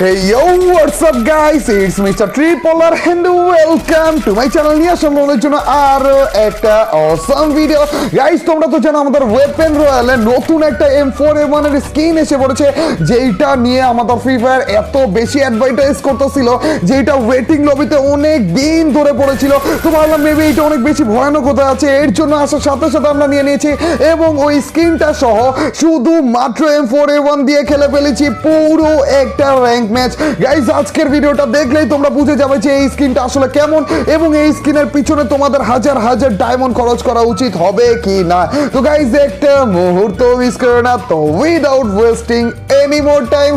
Hey yo, what's up guys? It's Mr. Tripolar and welcome to my channel নিয়ে আসলাম তোমাদের জন্য আরও একটা অসম ভিডিও গাইস তোমরা তো জানো আমাদের ওয়েপেন রয়্যালে নতুন একটা এম ফোর এম এর স্কিন এসে পড়েছে যেইটা নিয়ে আমাদের ফ্রি ফায়ার এত বেশি অ্যাডভার্টাইজ করতেছিল যেটা ওয়েটিং লবিতে অনেক দিন ধরে পড়েছিল তো ভাবলাম মেবি এটা অনেক বেশি ভয়ানক হতে আছে এর জন্য আসার সাথে সাথে আমরা নিয়ে নিয়েছি এবং ওই স্কিনটা সহ শুধু মাত্র এম ফোর এ ওয়ান দিয়ে খেলে ফেলেছি পুরো একটা র্যাঙ্ক ম্যাচ গাইজ আজকের ভিডিওটা দেখলেই তোমরা বুঝে যাবে যে এই স্কিনটা আসলে কেমন এবং এই স্কিনের পিছনে তোমাদের হাজার হাজার ডায়মন্ড খরচ করা উচিত হবে কি না। তো গাইজ একটা মুহূর্ত মিস করো না তো without wasting any more time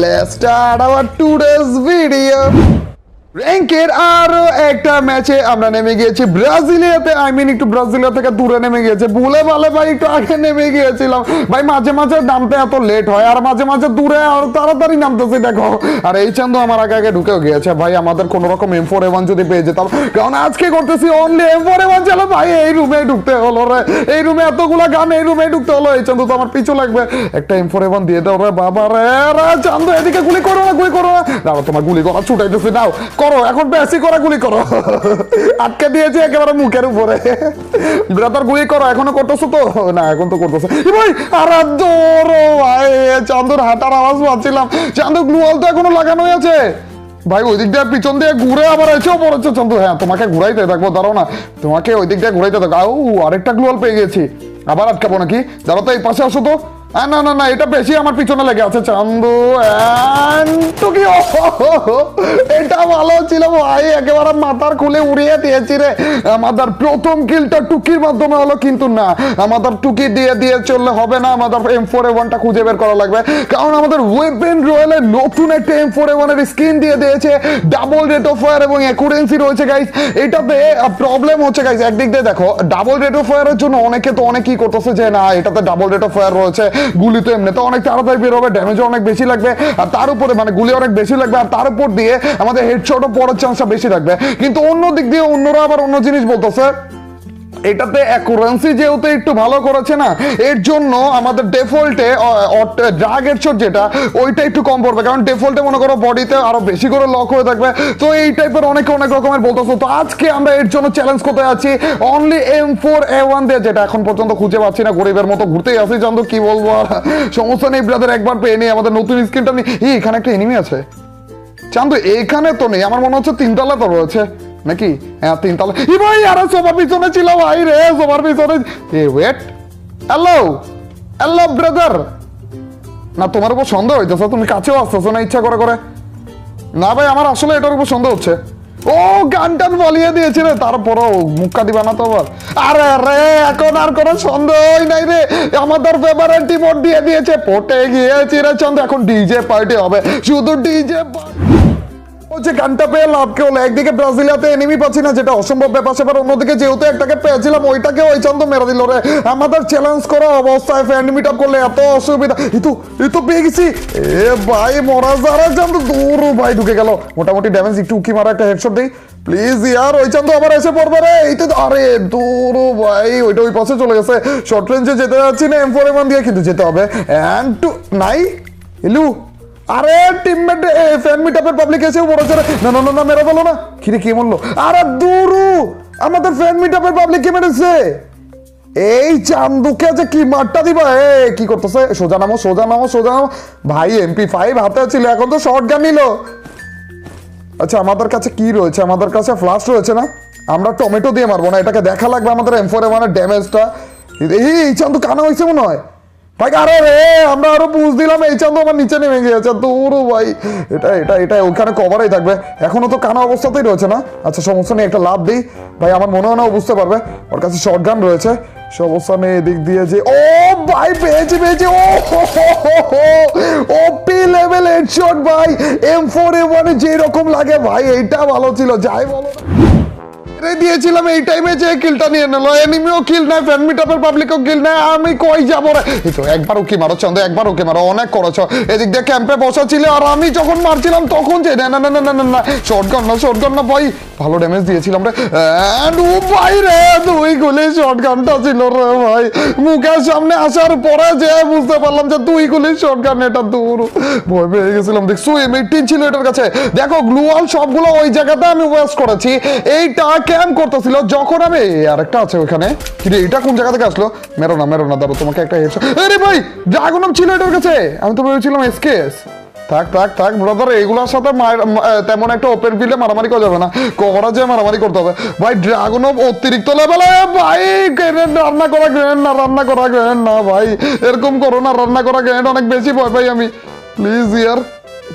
let's start our today's video র্যাঙ্কের আরও একটা ম্যাচে আমরা নেমে গিয়েছি। ব্রাজিলিয়াতে আই মিন একটু ব্রাজিলিয়া থেকে দূরে নেমে গিয়েছে। ভুলে ভালে ভাই, একটু আগে নেমে গিয়েছিলাম। ভাই, মাঝে মাঝে নামতে এত লেট হয়, আর মাঝে মাঝে দূরে আর তাড়াতাড়ি নামতেছে, দেখো। আর এই চান্দু আমার আগে আগে ঢুকেও গিয়েছে। ভাই, আমাদের কোন রকম এম ফোর এভান যদি পেয়ে যেতাম, কারণ আজকে করতেছি অনলি এম ফোর এভান চলো ভাই, এই রুমে ঢুকতে হলো রে। এই রুমে এতগুলা গান, এই রুমে ঢুকতে হলো। এই চান্দু তো আমার পিছু লাগবে। একটা এম ফোর এভান দিয়ে দাও রে বাবা রে। চান্দু, এদিকে গুলি করো না গুলি করো না দাঁড়ো তোমার গুলি করা ছুটাইতেছি, দাও। করো, এখন বেশি করে গুলি করো। আটকে দিয়েছে একেবারে মুখের উপরে। ব্রাদার গুলি করো, এখনও করতেছো তো? না, এখন তো করতেছো। ভাই, আর দৌড়ো ভাই, চান্দুর হাঁটার আওয়াজ পাচ্ছিলাম। চান্দু গ্লুয়াল তো এখনও লাগানো আছে ভাই, ওই দিক দিয়ে পিছন দিয়ে ঘুরে আবার এসেও পড়েছে, চন্দু। হ্যাঁ তোমাকে ঘুরাইতে থাকব, দাঁড়াও না। তোমাকে ওই দিক দিয়ে ঘুরাইতে আউ, আরেকটা গ্লুয়াল পেয়ে গেছি। আবার আটকাবো নাকি? দাঁড়াও তো, এই পাশে আসো তো। না না না, এটা বেশি আমার পিছনে লেগে আছে, চান্দু টুকি। এটা ভালো ছিল ভাই, একেবারে মাথার খুলে উড়িয়ে দিয়েছি রে। আমাদের প্রথম কিলটা টুকির মাধ্যমে হলো কিন্তু না। আমাদের টুকি দিয়ে দিয়ে চললে হবে না, আমাদের এম ফোর এ ওয়ানটা খুঁজে বের করা লাগবে। কারণ আমাদের ওয়েপেন রয়েলে নতুন একটা এম ফোর এ ওয়ানের স্কিন দিয়ে দিয়েছে ডাবল রেট অফ ফায়ার এবং অ্যাকুরেন্সি রয়েছে গাইস এটাতে প্রবলেম হচ্ছে গাইস একদিক দিয়ে দেখো ডাবল রেট অফ ফায়ারের জন্য অনেকে তো অনেকই করতেছে যে, না, এটাতে ডাবল রেট অফ ফায়ার রয়েছে। গুলি তো এমনিতে অনেক তাড়াতাড়ি বের হবে ড্যামেজও অনেক বেশি লাগবে। আর তার উপরে মানে গুলি অনেক বেশি লাগবে, আর তার উপর দিয়ে আমাদের হেডশটও পড়ার চান্সটা বেশি লাগবে কিন্তু অন্য দিক দিয়ে অন্যরা আবার অন্য জিনিস বলতেছে এটাতে অ্যাকুরেন্সি যেহেতু একটু ভালো করেছে না এর জন্য আমাদের ডেফল্টে ড্রাগ হেডশট যেটা ওইটা একটু কম পড়বে। কারণ ডেফল্টে মনে করো বডিতে আরও বেশি করে লক হয়ে থাকবে। তো এই টাইপের অনেক অনেক রকমের বলতেছো। তো আজকে আমরা এর জন্য চ্যালেঞ্জ করতে যাচ্ছি only M four A one দিয়ে যেটা এখন পর্যন্ত খুঁজে পাচ্ছি না গরিবের মতো ঘুরতেই আসি। জানতো কি বলব আর? সমস্যা নেই ব্রাদার একবার পেয়ে নিই আমাদের নতুন স্ক্রিনটা নিই এই, এখানে একটা এনিমি আছে। চান্দু এখানে তো নেই। আমার মনে হচ্ছে তিনতলা তো রয়েছে। নাকি? হ্যাঁ তিনতলা ই ভাই, আরে সোফার পিছনে ছিল ভাই রে সোফার পিছনে। A wait hello hello brother না, তোমার উপর সন্দেহ হইতেছে, তুমি কাছেও আসতেছো না, ইচ্ছা করে করে। না ভাই, আমার আসলে এটার উপর সন্দেহ হচ্ছে। ও, গান টান বলিয়ে দিয়েছে রে, তারপরও মুখা দিবা না তো আবার। আরে রে, এখন আর কোনো সন্দেহই নাই রে। আমাদের ফেভারিট টিম দিয়ে দিয়েছে, পটে গিয়েছি রে, চন্দ্র, এখন ডিজে পার্টি হবে। শুধু ডিজে হচ্ছে গানটা পেয়ে লাভ কে হলো? একদিকে ব্রাজিলিয়াতে এনিমি পাচ্ছি না, যেটা অসম্ভব ব্যাপার সেবার অন্যদিকে যেহেতু একটাকে পেয়েছিলাম, ওইটাকে ওই চন্দ্র মেরে দিল রে। আমাদের চ্যালেঞ্জ করা অবস্থায় ফ্যান মিট করলে এত অসুবিধা। ইতু ইতু পেয়ে গেছি। এ ভাই, মরা যারা চন্দ্র দূর ভাই, ঢুকে গেল। মোটামুটি ড্যামেজ একটু উকি মারা একটা হেডশট দেই। প্লিজ ইয়ার, ওই চন্দ্র আবার এসে পড়বে রে। তো, আরে, দূর ভাই, ওইটা ওই পাশে চলে গেছে। শর্ট রেঞ্জে যেতে যাচ্ছি না এম ফোর এম দিয়ে, কিন্তু যেতে হবে। অ্যান্ড টু নাই এলু আরে টিমমেট ফ্যান মিটআপের পাবলিক এসেও বলেছে রে। না না না না, মেরে বলো না। কিরে, কি বলল? আরে, দুরু, আমাদের ফ্যান মিটআপের পাবলিক কে মেরেছে। এই চান্দুকে যে কি মারটা দিবা? এ, কি করতেছে? সোজা নামো সোজা নামো সোজা নামো। ভাই এমপি ফাইভ হাতে ছিল, এখন তো শর্ট গান নিল। আচ্ছা আমাদের কাছে কি রয়েছে? আমাদের কাছে ফ্লাশ রয়েছে না? আমরা টমেটো দিয়ে মারবো না, এটাকে দেখা লাগবে আমাদের এম ফোর এমানের ড্যামেজটা এই চান্দু কানা হয়েছে মনে হয়। ভাই, আরে রে, আমরা আরও বুঝ দিলাম, এই চান্দু আমার নিচে নেমে গিয়েছে, দূর ভাই। এটা এটা এটা, ওখানে কভারই থাকবে। এখনও তো কানা অবস্থাতেই রয়েছে না? আচ্ছা সমস্যা নেই, একটা লাভ দিই। ভাই, আমার মনে হয় না বুঝতে পারবে। ওর কাছে শর্ট গান রয়েছে। সমস্যা নেই, এদিক দিয়ে যে ও ভাই, পেয়েছি পেয়েছি। ও, হো হো হো হো ও পি লেভেল হেডশট ভাই। এম ফোর এ ওয়ানে যে রকম লাগে, ভাই, এইটা ভালো ছিল। যাই বলো রে, দিয়েছিলাম এই টাইমে যে কিলটা নিয়ে নিলো। এনিমিও কিল নাই ফ্যান মিটাপের পাবলিকও কিল নাই আমি কই যাব রে? এই তো একবার উকি মারো, চন্দ, একবার উকি মারো, অনেক করেছ। এদিক দিয়ে ক্যাম্পে বসা ছিল আর আমি যখন মারছিলাম তখন যে, না না না না না না শর্টগান না শর্টগান না, ভাই, ভালো ড্যামেজ দিয়েছিলাম রে। And, ও ভাই রে, দুই গুলি শর্টগানটা ছিল রে, ভাই। মুখের সামনে আসার পরে যে বুঝতে পারলাম যে দুই গুলি শর্টগান এটা দূর। ভয় পেয়ে গেছিলাম, দেখছ? এম এইটিন ছিল এটার কাছে। দেখো গ্লুয়াল সবগুলো ওই জায়গাতে আমি ওয়েস্ট করেছি। এইটা ক্যাম্প করতেছিল, যখন আমি, এই আরেকটা আছে ওখানে কিন্তু এটা কোন জায়গা থেকে আসলো? মেরো না মেরো না দাঁড়ো তোমাকে একটা হেডশট আরে ভাই ড্রাগনম ছিল এটার কাছে। আমি তো ভেবেছিলাম এসকেস থাক থাক থাক ব্রাদার এগুলোর সাথে তেমন একটা ওপেন ফিল্ডে মারামারি করা যাবে না। করা যে মারামারি করতে হবে। ভাই ড্রাগন অতিরিক্ত লেভেলে ভাই গ্রেনেড রান্না করা গ্রেনেড না রান্না করা গ্রেনেড না, ভাই। এরকম করো না, রান্না করা গ্রেনেড অনেক বেশি ভয় পাই আমি। প্লিজ ইয়ার,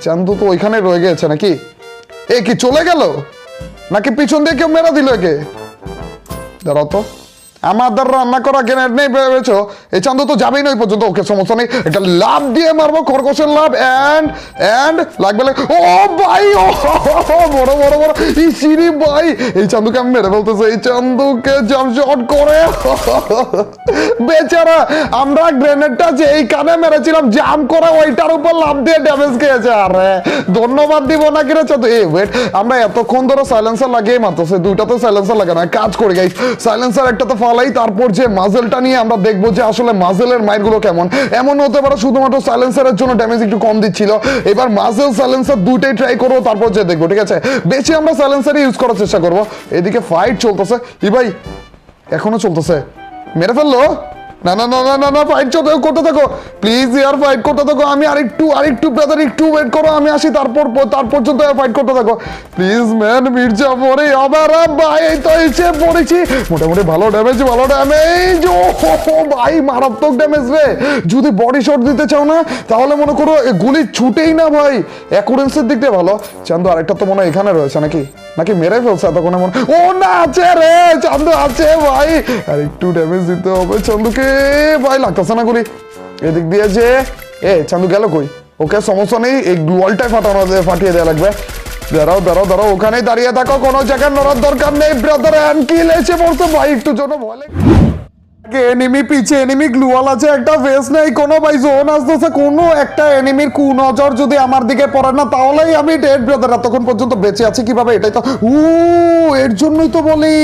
চান্দু তো ওইখানে রয়ে গেছে নাকি? এ কি চলে গেল? নাকি পিছন দিয়ে কেউ মেরা দিল একে? দাঁড়াও তো। আমাদের রান্না করা গ্রেনেড নেই, ভেবেছো? এই চান্দ তো যাবেই না ওই পর্যন্ত, ওকে সমস্যা নেই। একটা লাভ দিয়ে মারবো, খরগোশের লাভ এন্ড এন্ড লাগবে ও ভাই, ও, বড় বড় বড় এই সিঁড়ি, ভাই। এই চান্দুকে আমি মেরে ফেলতেছে, এই চান্দুকে জাম্প শট করে। বেচারা, আমরা গ্রেনেডটা যে এই কানে মেরেছিলাম জাম করে ওইটার উপর লাভ দিয়ে ড্যামেজ খেয়েছে। আরে, ধন্যবাদ দিব না কিরে চান্দু এ ওয়েট আমরা এতক্ষণ ধরে সাইলেন্সার লাগিয়ে মারতেছে, দুইটাতে সাইলেন্সার লাগে না। কাজ করে গাইস সাইলেন্সার একটা তো একটাতে ফালাই তারপর যে মাজেলটা নিয়ে আমরা দেখব যে আসলে মাজেলের মাইরগুলো কেমন। এমন হতে পারে শুধুমাত্র সাইলেন্সারের জন্য ড্যামেজ একটু কম দিচ্ছিল। এবার মাজেল সাইলেন্সার দুটোই ট্রাই করব তারপর যে দেখব, ঠিক আছে? বেশি আমরা সাইলেন্সারই ইউজ করার চেষ্টা করব। এদিকে ফাইট চলতেছে। ই ভাই এখনও চলতেছে। মেরে ফেলল? না না না না না না ফাইট করতে থাকো প্লিজ ইয়ার ফাইট করতে থাকো। আমি ব্রাদার একটু ওয়েট করো, আমি আসি, তারপর, তার পর্যন্ত ফাইট করতে থাকো। প্লিজ ম্যান মির্জা পরে আবার ভাই এই তো এসে পড়েছি। মোটামুটি ভালো ড্যামেজ ভালো ড্যামেজ ও ভাই, মারাত্মক ড্যামেজ রে। যদি বডি শট দিতে চাও না, তাহলে মনে করো গুলি ছুটেই না, ভাই। অ্যাকুরেন্সের দিক দিয়ে ভালো। চান্দু, আরেকটা তো মনে হয় এখানে রয়েছে নাকি? নাকি মেরে ফেলছে এতক্ষণে মনে ও, না, আছে রে, চান্দু, আছে, ভাই। আর একটু ড্যামেজ দিতে হবে চান্দুকে। ভাই, লাগতেছে না গুলি এদিক দিয়ে যে, এ, চান্দু গেল কই? ওকে সমস্যা নেই, এই গ্লোয়ালটাই ফাটানো ফাটিয়ে দেওয়া লাগবে। দাঁড়াও দাঁড়াও দাঁড়াও, ওখানেই দাঁড়িয়ে থাকো, কোনো জায়গায় নড়ার দরকার নেই ব্রাদার অ্যান্ড কিল এসে পড়ছে। ভাই, একটু জন্য ভয় লাগে। এর জন্যই তো বলি।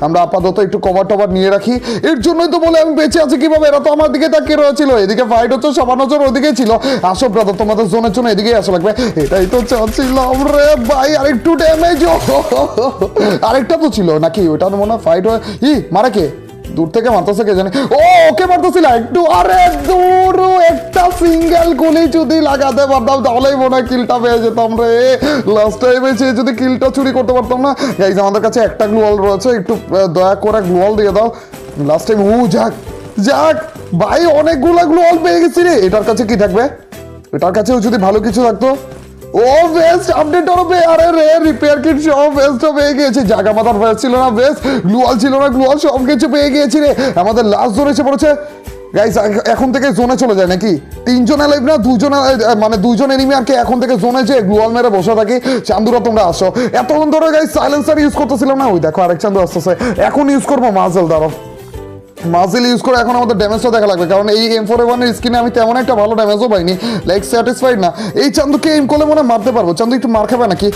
আমি আপাতত একটু কভার টভার নিয়ে রাখি। এর জন্যই তো বলে আমি বেঁচে আছি কীভাবে? এরা তো আমার দিকে তাকিয়ে রয়েছিল। এদিকে ফাইট হচ্ছে, সবার নজর ওদিকেই ছিল। আসো ব্রাদার তোমাদের জোনের জন্য এদিকেই আসা লাগবে। এটাই তো চাচ্ছিলাম রে ভাই, আরেকটু ড্যামেজ আরেকটা তো ছিল, নাকি? ওটা মনে হয় ফাইট হয়ে। ই, মারে কে? দূর থেকে মারতেছে কে জানে। ও, ওকে মারতেছিল একটু। আরে, দূর একটা সিঙ্গেল গুলি যদি লাগাতে পারতাম, তাহলেই মনে হয় কিলটা পেয়ে যেতাম রে। লাস্ট টাইমে সে যদি কিলটা চুরি করতে পারতাম না। গাইজ আমাদের কাছে একটা গ্লোয়াল রয়েছে। একটু দয়া করে গ্লোয়াল দিয়ে দাও। লাস্ট টাইম ও, যাক যাক, ভাই, অনেকগুলো গ্লোয়াল পেয়ে গেছি রে। এটার কাছে কি থাকবে? এটার কাছেও যদি ভালো কিছু থাকতো ও আপডেট পেয়ে আরে রে রিপেয়ার কিট সব গিয়েছে। মাথার ছিল না ছিল না সব কিছু পেয়ে রে। আমাদের লাস্ট পড়েছে। গাইস এখন থেকে জোনে চলে যায় নাকি? তিনজন লাইভ না, দুজন মানে দুজন এনিমি আর কি এখন থেকে জোনে যে গ্লুয়াল মেরে বসে থাকি? চান্দুরা, তোমরা আসো। এতক্ষণ ধরে গাইস সাইলেন্সার ইউজ করতেছিলাম না? ওই দেখো, আরেক চান্দু আসতেছে। এখন ইউজ করব মাজেল দাঁড়াও মাজিল ইউজ করে এখন আমাদের ড্যামেজটা দেখা লাগবে। কারণ এই এম ফোর ওয়ানের স্কিনে আমি তেমন একটা ভালো ড্যামেজও পাইনি। লাইক স্যাটিসফাইড না। এই চান্দুকে এম করলে মনে মারতে পারব। চান্দু একটু মার খাবে নাকি?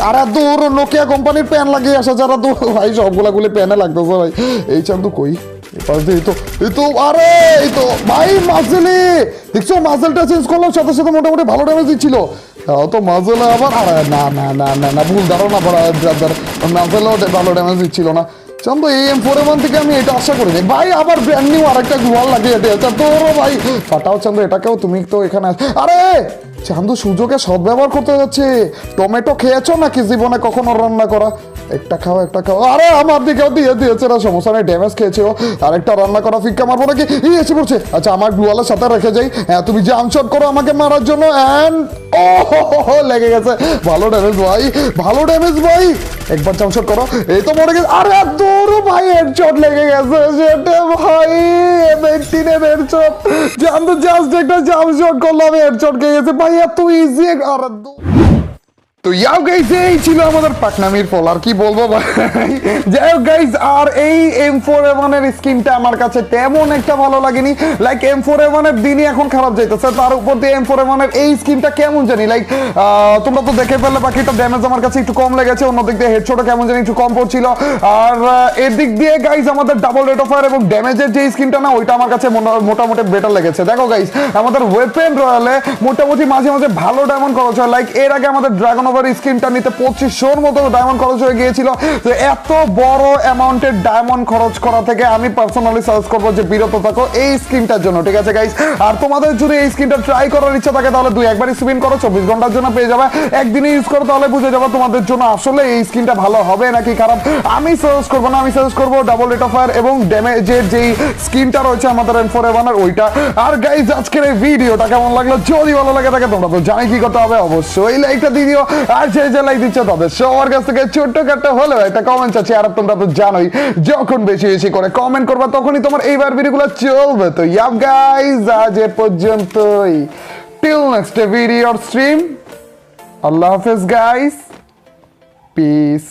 আর দূর নোকিয়া কোম্পানির প্যান লাগিয়ে আসা, যারা তো ভাই, সবগুলা গুলি প্যানে লাগতেছে ভাই। এই চান্দু কই? পাশ ভালো ড্যামেজ দিচ্ছিল না। চান্দু এই এম ফোর ওয়ান থেকে আমি এটা আশা করিনি ভাই, আবার ব্র্যান্ড নিউ আরেকটা গোয়াল লাগিয়ে দিয়েছে তোরও ভাই। ফাটাও চন্দ্র, এটাকেও তুমি তো এখানে আরে! চান্দু সুযোগে সদ্ব্যবহার করতে যাচ্ছে। টমেটো খেয়েছো নাকি জীবনে কখনো রান্না করা? একটা খাও একটা খাও। আরে, আমার দিকেও দিয়ে দিয়েছে না সমস্যা নেই, ড্যামেজ খেয়েছে ও আরেকটা রান্না করা ফিক্কা মারবো নাকি? ই, এসে পড়ছে। আচ্ছা আমার গ্লুয়ালের সাথে রেখে যাই। হ্যাঁ তুমি যে আমশট করো আমাকে মারার জন্য অ্যান্ড ও লেগে গেছে। ভালো ড্যামেজ ভাই, ভালো ড্যামেজ ভাই। একবার চামশট করো। এই তো মরে গেছে। আরে, দূর ভাই হেডশট লেগে গেছে সেটা ভাই। এইটিনের হেডশট জানতো জাস্ট একটা জাম্প শট করলাম হেডশট খেয়ে গেছে। ভাই এত ইজি আর দু- তো ইয়াও গাইজ এই ছিল আমাদের ফল, আর কি বলব ভাই? যাই হোক গাইজ আর এই এম ফোর স্কিনটা আমার কাছে তেমন একটা ভালো লাগেনি। লাইক এম ফোর দিনই এখন খারাপ যাইতেছে, তার উপর দিয়ে এম ফোর এই স্কিনটা কেমন জানি লাইক তোমরা তো দেখে ফেললে, বাকিটা ড্যামেজ আমার কাছে একটু কম লেগেছে, অন্যদিক দিয়ে কেমন জানি একটু কম পড়ছিল। আর এর দিক দিয়ে গাইজ আমাদের ডাবল রেট অফ ফায়ার এবং ড্যামেজের যে স্কিনটা না, ওইটা আমার কাছে মোটা- মোটামুটি বেটার লেগেছে। দেখো গাইজ আমাদের ওয়েপেন রয়্যালে মোটামুটি মাঝে মাঝে ভালো ডায়মন্ড খরচ হয়। লাইক এর আগে আমাদের ড্রাগন ওভার স্কিনটা নিতে পঁচিশশোর মতো ডায়মন্ড খরচ হয়ে গিয়েছিল। তো এত বড় অ্যামাউন্টের ডায়মন্ড খরচ করা থেকে আমি পার্সোনালি সার্চ করব যে বিরত থাকো এই স্কিনটার জন্য, ঠিক আছে গাইজ আর তোমাদের যদি এই স্কিনটা ট্রাই করার ইচ্ছা থাকে, তাহলে দুই একবার স্পিন করো, চব্বিশ ঘণ্টার জন্য পেয়ে যাবে। একদিনে ইউজ করো, তাহলে বুঝে যাবে তোমাদের জন্য আসলে এই স্কিনটা ভালো হবে নাকি খারাপ। আমি সাজেস্ট করব না, আমি সাজেস্ট করব ডাবল রেট অফ ফায়ার এবং ড্যামেজের যেই স্কিনটা রয়েছে আমাদের এম ফোর এভানের ওইটা। আর গাইজ আজকের এই ভিডিওটা কেমন লাগল? যদি ভালো লাগে থাকে, তোমরা তো জানি কি করতে হবে। অবশ্যই লাইকটা দিয়ে দিও। আর যে যে লাইক দিচ্ছে তাদের সবার কাছ থেকে ছোট্ট কাটটা হলেও একটা কমেন্ট আছে আর তোমরা তো জানোই, যখন বেশি বেশি করে কমেন্ট করবা, তখনই তোমার এইবার ভিডিওগুলো চলবে। তো ইয়াপ গাইজ আজ এ পর্যন্তই। টিল নেক্সট ভিডিও স্ট্রিম আল্লাহ হাফেজ গাইস পিস